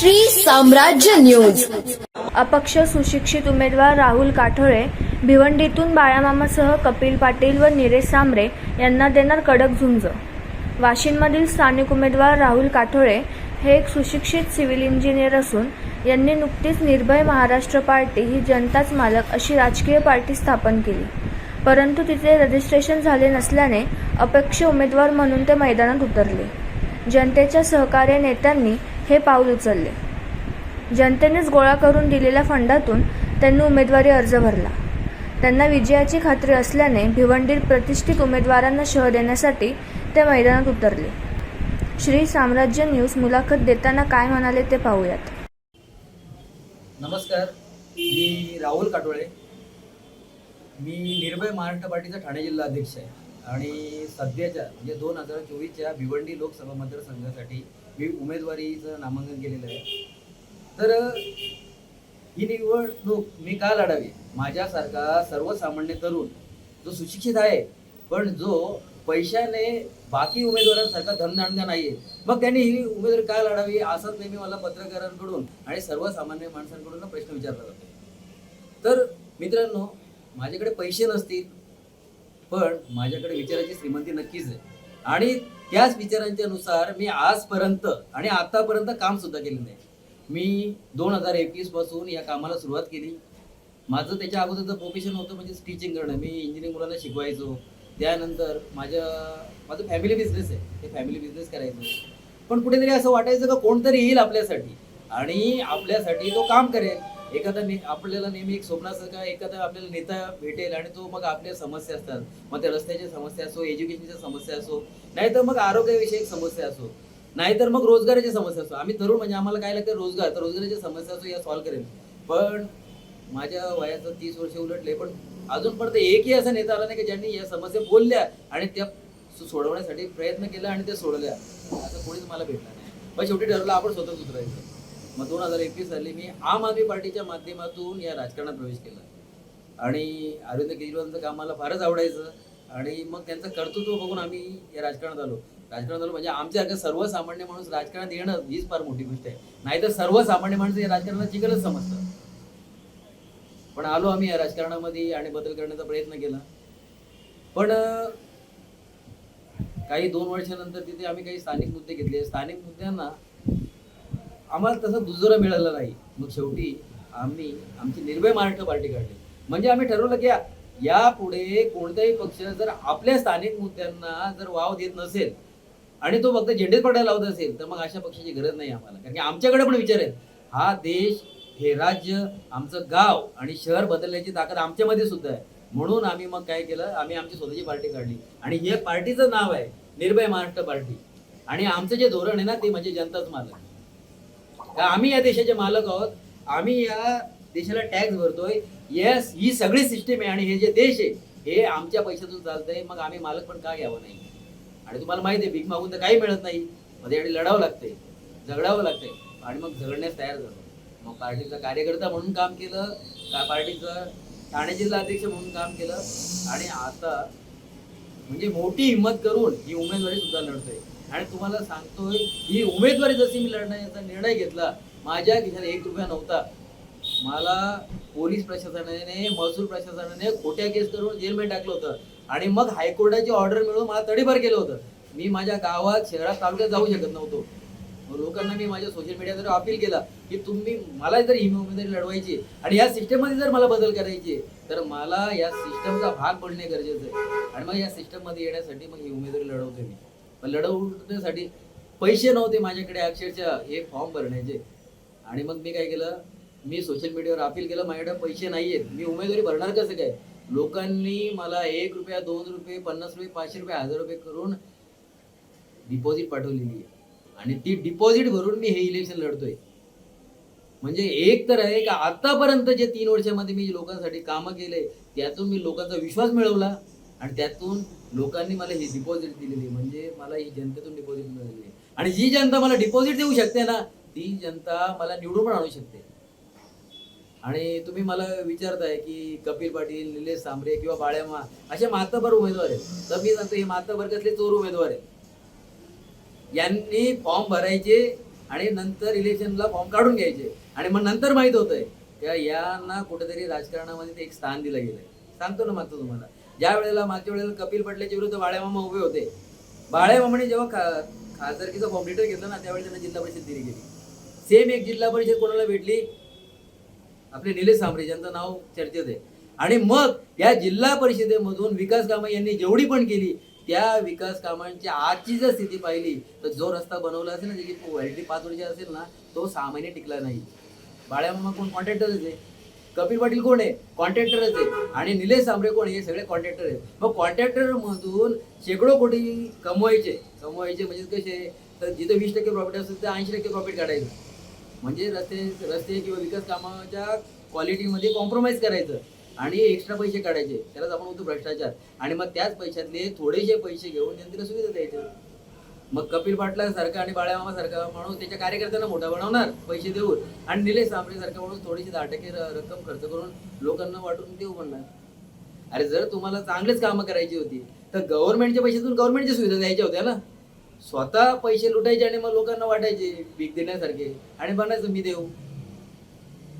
श्री साम्राज्य न्यूज. अपक्ष सुशिक्षित उमेदवार राहुल काठोळे भिवंडीतून बाळामामासह कपिल पाटील व नीरेश सांबरे यांना देणार कडक झुंज. वाशिममधील स्थानिक उमेदवार राहुल काठोळे हे एक सुशिक्षित सिव्हिल इंजिनियर असून यांनी नुकतीच निर्भय महाराष्ट्र पार्टी ही जनताच मालक अशी राजकीय पार्टी स्थापन केली. परंतु तिचे रजिस्ट्रेशन झाले नसल्याने अपक्ष उमेदवार म्हणून ते मैदानात उतरले. जनतेच्या सहकार्य नेत्यांनी हे पाऊल उचलले. जनतेनेच गोळा करून दिलेल्या फंडातून त्यांनी उमेदवारी अर्ज भरला. त्यांना विजयाची खात्री असल्याने भिवंडीत प्रतिष्ठित उमेदवारांना शह देण्यासाठी ते मैदानात उतरले. श्री साम्राज्य न्यूज मुलाखत देताना काय म्हणाले ते पाहूयात. नमस्कार मी राहुल काटोळे. मी निर्भय महाराष्ट्र पार्टीचा ठाणे जिल्हा अध्यक्ष आहे. आणि सध्याच्या म्हणजे दोन हजार चोवीसच्या भिवंडी लोकसभा मतदारसंघासाठी मी उमेदवारीचं नामांकन केलेलं आहे. तर ही निवडणूक मी का लढावी? माझ्यासारखा सर्वसामान्य तरुण जो सुशिक्षित आहे पण जो पैशाने बाकी उमेदवारांसारखा धनधानगा नाहीये मग त्यांनी ही उमेदवारी का लढावी असंच नेहमी मला पत्रकारांकडून आणि सर्वसामान्य माणसांकडून प्रश्न विचारला जातो. तर मित्रांनो माझ्याकडे पैसे नसतील पण माझ्याकडे विचाराची श्रीमंती नक्कीच आहे. आणि त्याच विचारांच्या नुसार मी आजपर्यंत आणि आतापर्यंत काम सुद्धा केलेलं आहे मी दोन हजार एकवीसपासून या कामाला सुरुवात केली. माझं त्याच्या अगोदरचं प्रोफेशन होतं म्हणजे टीचिंग करणं. मी इंजिनिअरिंग मुलांना शिकवायचो. त्यानंतर माझ्या माझं फॅमिली बिझनेस आहे. ते फॅमिली बिझनेस करायचं. पण कुठेतरी असं वाटायचं का कोणतरी येईल आपल्यासाठी. आणि आपल्यासाठी तो काम करेल. एखादा ने आपल्याला नेहमी एक स्वप्न असतं का एखादा आपल्याला नेता भेटेल आणि तो मग आपल्या समस्या असतात. मग त्या रस्त्याच्या समस्या असो एज्युकेशनच्या समस्या असो नाहीतर मग आरोग्यविषयक समस्या असो नाहीतर मग रोजगाराची समस्या असो. आम्ही तरुण म्हणजे आम्हाला काय लागतं? रोजगार. तर रोजगाराची समस्या असो या सॉल्व्ह करेल पण माझ्या वयाचं तीस वर्ष उलटले पण अजून पण एकही असा नेता आला नाही की ज्यांनी या समस्या बोलल्या आणि त्या सोडवण्यासाठी प्रयत्न केला आणि त्या सोडल्या. असं कोणीच मला भेटलं नाही. पण शेवटी ठरवलं आपण स्वतःच उतरायचं. मग दोन हजार एकवीस साली मी आम आदमी पार्टीच्या माध्यमातून या राजकारणात प्रवेश केला. आणि अरविंद केजरीवालांचं काम मला फारच आवडायचं. आणि मग त्यांचं कर्तृत्व बघून आम्ही या राजकारणात आलो. राजकारणात आलो म्हणजे आमच्यासारखं सर्वसामान्य माणूस राजकारणात येणं हीच फार मोठी गोष्ट आहे. नाहीतर सर्वसामान्य माणसं या राजकारणात चिकलच समजतं. पण आलो आम्ही या राजकारणामध्ये आणि बदल करण्याचा प्रयत्न केला. पण काही दोन वर्षानंतर तिथे आम्ही काही स्थानिक मुद्दे घेतले. स्थानिक मुद्द्यांना आम्हाला तसं दुजोरा मिळाला नाही. मग शेवटी आम्ही आमची निर्भय महाराष्ट्र पार्टी काढली. म्हणजे आम्ही ठरवलं की या- यापुढे कोणताही पक्ष जर आपल्या स्थानिक मुद्द्यांना जर वाव देत नसेल आणि तो फक्त झेंडेच पडायला लावत असेल तर मग अशा पक्षाची गरज नाही आम्हाला. कारण की आमच्याकडे पण विचार आहेत. हा देश हे राज्य आमचं गाव आणि शहर बदलण्याची ताकद आमच्यामध्ये सुद्धा आहे. म्हणून आम्ही मग काय केलं? आम्ही आमची स्वतःची पार्टी काढली. आणि हे पार्टीचं नाव आहे निर्भय महाराष्ट्र पार्टी. आणि आमचं जे धोरण आहे ना ते म्हणजे जनताच मालक आहे. आम्ही या देशाचे मालक आहोत. आम्ही या देशाला टॅक्स भरतोय. येस ही सगळी सिस्टीम आहे आणि हे जे देश आहे हे आमच्या पैशातून चालतंय. मग आम्ही मालक पण का घ्यावं नाही? आणि तुम्हाला माहिती आहे भीक मागून तर काही मिळत नाही. मग त्यासाठी लढावं लागतंय. झगडावं लागतंय. आणि मग झगडण्यास तयार झालो. मग पार्टीचा कार्यकर्ता म्हणून काम केलं. का पार्टीचं? ठाणे जिल्हा अध्यक्ष म्हणून काम केलं. आणि आता म्हणजे मोठी हिंमत करून ही उमेदवारी सुद्धा लढतोय. आणि तुम्हाला सांगतोय ही उमेदवारी जशी मी लढण्याचा निर्णय घेतला माझ्या खिशात एक रुपया नव्हता. मला पोलीस प्रशासनाने महसूल प्रशासनाने खोट्या केस करून जेलमध्ये टाकलं होतं. आणि मग हायकोर्टाची ऑर्डर मिळून मला तडीपार केलं होतं. मी माझ्या गावात शहरात तालुक्यात जाऊ शकत नव्हतो. लोकांना मी माझ्या सोशल मीडियावर अपील केला की तुम्ही मला जर ही उमेदवारी लढवायची आणि या सिस्टममध्ये जर मला बदल करायचे तर मला या सिस्टमचा भाग पडणे गरजेचं आहे. आणि मग या सिस्टममध्ये येण्यासाठी मग ही उमेदवारी लढवते मी. लढवण्यासाठी पैसे नव्हते माझ्याकडे अक्षरशः हे फॉर्म भरण्याचे. आणि मग मी काय केलं? मी सोशल मीडियावर अपील केलं माझ्याकडे पैसे नाही आहेत मी उमेदवारी भरणार कसं काय? लोकांनी मला एक रुपया दोन रुपये पन्नास रुपये पाचशे रुपये हजार रुपये करून डिपॉझिट पाठवलेली आहे. आणि ती डिपॉझिट भरून मी हे इलेक्शन लढतोय. म्हणजे एक तर आहे का आतापर्यंत जे तीन वर्षामध्ये मी लोकांसाठी कामं केले त्यातून मी लोकांचा विश्वास मिळवला आणि त्यातून लोकांनी मला ही डिपॉझिट दिलेली म्हणजे मला ही जनतेतून डिपॉझिट मिळालेली आहे. आणि जी जनता मला डिपॉझिट देऊ शकते ना ती जनता मला निवडून पण आणू शकते. आणि तुम्ही मला विचारताय की कपिल पाटील निलेश सांबरे किंवा बाळ्यामा असे मातबर उमेदवार आहेत. तर मी सांगतो हे मातबर कसले चोर उमेदवार आहेत. यांनी फॉर्म भरायचे आणि नंतर इलेक्शनला फॉर्म काढून घ्यायचे. आणि मग नंतर माहीत होतंय त्या यांना कुठेतरी राजकारणामध्ये ते एक स्थान दिलं गेलंय. सांगतो ना मागतो तुम्हाला. ज्या वेळेला मागच्या वेळेला कपिल पटल्याच्या विरुद्ध बाळ्यामामा उभे होते बाळ्यामामाने जेव्हा खा खासदारकीचा फॉर्म घेतला ना त्यावेळी त्यांना जिल्हा परिषद दिली गेली. सेम एक जिल्हा परिषद कोणाला भेटली? आपले निलेश सांबरे ज्यांचं नाव चर्चेत आहे. आणि मग या जिल्हा परिषदेमधून विकास कामं यांनी जेवढी पण केली त्या विकास कामांची आजची जर स्थिती पाहिली तर जो रस्ता बनवला असेल ना त्याची व्हॅलिटी पाच वर्ष असेल ना तो सहा महिने टिकला नाही. बाळ्यामा कोण कॉन्ट्रॅक्टरच आहे. कपिल पाटील कोण आहे? कॉन्ट्रॅक्टरच आहे आणि निलेश सांबरे कोण हे सगळे कॉन्ट्रॅक्टर आहेत. मग कॉन्ट्रॅक्टर मधून शेकडो कोटी कमवायचे. कमवायचे म्हणजे कसे? तर जिथे वीस टक्के प्रॉफिट असेल तर ऐंशी टक्के प्रॉफिट काढायचं. म्हणजे रस्ते रस्ते किंवा विकास कामाच्या क्वालिटीमध्ये कॉम्प्रोमाइज करायचं. आणि एक्स्ट्रा पैसे काढायचे. त्यालाच आपण म्हणतो भ्रष्टाचार. आणि मग त्याच पैशातले थोडेसे पैसे घेऊन जनतेला सुविधा द्यायच्या. मग कपिल पाटलासारखा आणि बाळ्यामामासारखा माणूस त्याच्या कार्यकर्त्यांना मोठा बनवणार पैसे देऊन. आणि निलेश सांबरे सारखा माणूस थोडीशी दहा टक्के रक्कम खर्च करून लोकांना वाटून देऊ म्हणणार. अरे जर तुम्हाला चांगलेच कामं करायची होती तर गव्हर्नमेंटच्या पैशातून गव्हर्नमेंटच्या सुविधा द्यायच्या होत्या ना. स्वतः पैसे लुटायचे आणि मग लोकांना वाटायचे भीक देण्यासारखे. आणि बनायचं मी देऊ.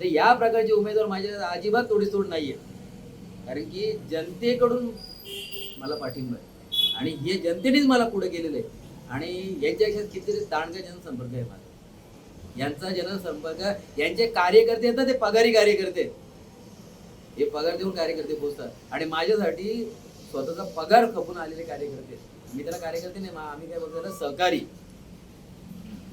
तर या प्रकारचे उमेदवार माझ्या अजिबात तोडीसतोड नाहीये. कारण की जनतेकडून मला पाठिंबा आहे. आणि हे जनतेनेच मला पुढे केलेलं आहे. आणि यांच्यापेक्षा कितीतरी दांडगा जनसंपर्क आहे माझा. यांचा जनसंपर्क यांचे कार्यकर्ते आहेत ना ते पगारी कार्यकर्ते. हे पगार देऊन कार्यकर्ते पोचतात. आणि माझ्यासाठी स्वतःचा पगार खपून आलेले कार्यकर्ते. मी त्याला कार्यकर्ते नाही आम्ही काय बघतो सहकारी.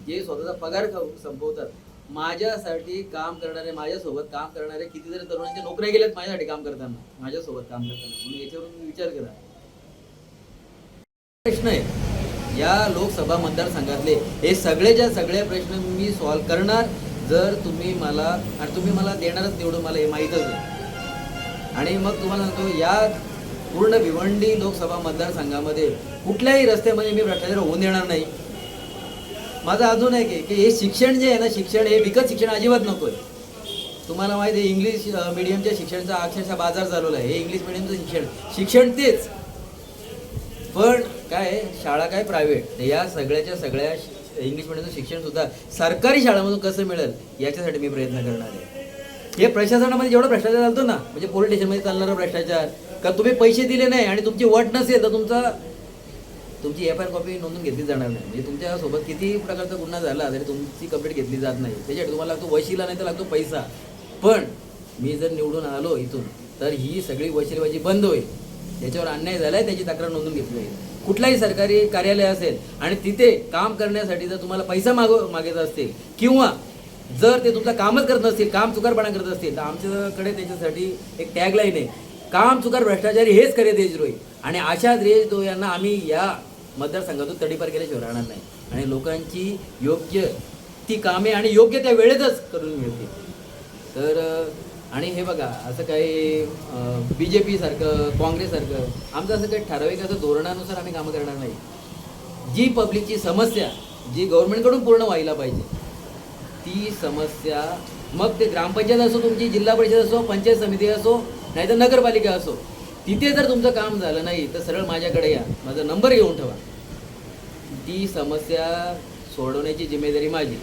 जे स्वतःचा पगार संपवतात. माझ्यासाठी काम करणारे माझ्यासोबत काम करणारे कितीतरी तरुणांच्या नोकऱ्या गेल्यात माझ्यासाठी काम करताना. माझ्यासोबत काम करताना. म्हणून याच्यावरून विचार करा प्रश्न आहे. या लोकसभा मतदारसंघातले हे सगळेच्या सगळे प्रश्न मी सॉल्व्ह करणार जर तुम्ही मला आणि तुम्ही मला देणारच निवडून मला हे माहीतच नाही आणि मग तुम्हाला सांगतो या पूर्ण भिवंडी लोकसभा मतदारसंघामध्ये कुठल्याही रस्त्यामध्ये मी भ्रष्टाचार होऊन देणार नाही. माझं अजून आहे की हे शिक्षण जे आहे ना शिक्षण हे विकत शिक्षण अजिबात नको आहे तुम्हाला माहिती आहे इंग्लिश मिडियमच्या शिक्षणाचा अक्षरशः बाजार चालवला आहे. हे इंग्लिश मिडियमचं शिक्षण शिक्षण तेच. पण काय शाळा काय प्रायव्हेट या सगळ्याच्या सगळ्या इंग्लिश मिडियमचं शिक्षण सुद्धा सरकारी शाळामधून कसं मिळेल याच्यासाठी मी प्रयत्न करणार आहे. हे प्रशासनामध्ये जेवढा भ्रष्टाचार चालतो ना म्हणजे पोलीस स्टेशनमध्ये चालणारा भ्रष्टाचार का तुम्ही पैसे दिले नाही आणि तुमची वट नसेल तर तुमचा तुमची एफ आय आर कॉपी नोंदून घेतली जाणार नाही. म्हणजे तुमच्यासोबत किती प्रकारचा गुन्हा झाला तरी तुमची कंप्लेंट घेतली जात नाही. त्याच्यासाठी तुम्हाला लागतो वशिला नाही तर लागतो पैसा. पण मी जर निवडून आलो इथून तर ही सगळी वशिलबाजी बंद होईल. ज्याच्यावर अन्याय झालाय त्याची तक्रार नोंदून घेतली जाईल कुठलाही सरकारी कार्यालय असेल आणि तिथे काम करण्यासाठी जर तुम्हाला पैसा माग मागायचा असतील किंवा जर ते तुमचं कामच करत नसतील काम चुकारपणा करत असतील तर आमच्याकडे त्याच्यासाठी एक टॅगलाईन आहे. काम चुकार भ्रष्टाचारी हेच खरे देशद्रोही. आणि अशा देशद्रोही यांना आम्ही या मतदारसंघातून तडीपार केल्याशिवाय राहणार नाही. आणि लोकांची योग्य ती कामे आणि योग्य त्या वेळेतच करून मिळतील. तर आणि हे बघा असं काही बी जे पीसारखं काँग्रेससारखं आमचं असं काही ठराविक असं धोरणानुसार आम्ही कामं करणार नाही. जी पब्लिकची समस्या जी गव्हर्नमेंटकडून पूर्ण व्हायला पाहिजे ती समस्या मग ते ग्रामपंचायत असो तुमची जिल्हा परिषद असो पंचायत समिती असो नाहीतर नगरपालिका असो तिथे जर तुमचं काम झालं नाही तर सरळ माझ्याकडे या. माझा नंबर घेऊन ठेवा. ती समस्या सोडवण्याची जिम्मेदारी माझी.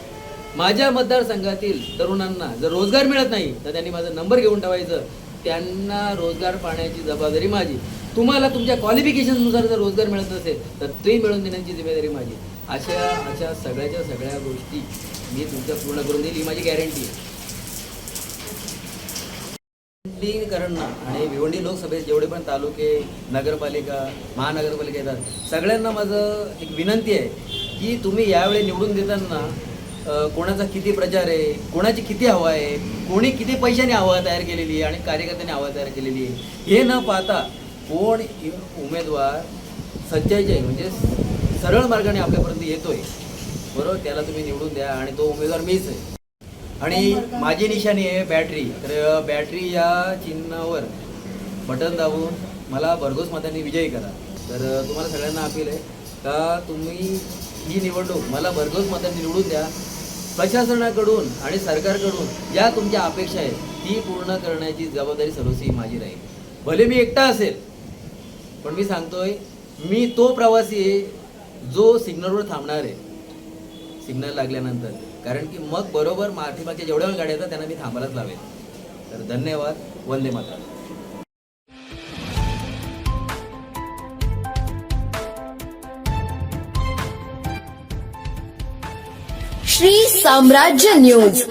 माझ्या मतदारसंघातील तरुणांना जर रोजगार मिळत नाही तर त्यांनी माझा नंबर घेऊन ठेवायचं. त्यांना रोजगार पाहण्याची जबाबदारी माझी. तुम्हाला तुमच्या क्वालिफिकेशननुसार जर रोजगार मिळत नसेल तर ते मिळवून देण्याची जिम्मेदारी माझी. अशा अशा सगळ्याच्या सगळ्या गोष्टी मी तुमच्या पूर्ण करून देईल ही माझी गॅरंटी आहे. करणं आणि भिवंडी लोकसभेत जेवढे पण तालुके नगरपालिका महानगरपालिका येतात सगळ्यांना माझं एक विनंती आहे की तुम्ही यावेळी निवडून देताना कोणाचा किती प्रचार आहे कोणाची किती हवा आहे कोणी किती पैशाने हवा तयार केलेली आहे आणि कार्यकर्त्यांनी हवा तयार केलेली आहे हे न पाहता कोण उमेदवार सच्चाईचे आहे म्हणजे सरळ मार्गाने आपल्यापर्यंत येतोय बरोबर? त्याला तुम्ही निवडून द्या आणि तो उमेदवार मीच आहे. आणि माझी निशाणी आहे बॅटरी. तर बॅटरी या चिन्हावर बटन दाबून मला भरघोस मतांनी विजयी करा. तर तुम्हाला सगळ्यांना अपील आहे का तुम्ही ही निवडणूक मला भरघोस मतांनी निवडून द्या. प्रशासनाकडून आणि सरकारकडून ज्या तुमच्या अपेक्षा आहेत ती पूर्ण करण्याची जबाबदारी सर्वस्वी माझी राहील. भले मी एकटा असेल पण मी सांगतोय मी तो प्रवासी आहे जो सिग्नलवर थांबणार आहे. सिग्नल लागल्यानंतर. कारण की मग बरोबर पाठीमागच्या जेवढ्या गाड्या येतात त्यांना मी थांबायलाच लावेल तर धन्यवाद. वंदे माता साम्राज्य न्यूज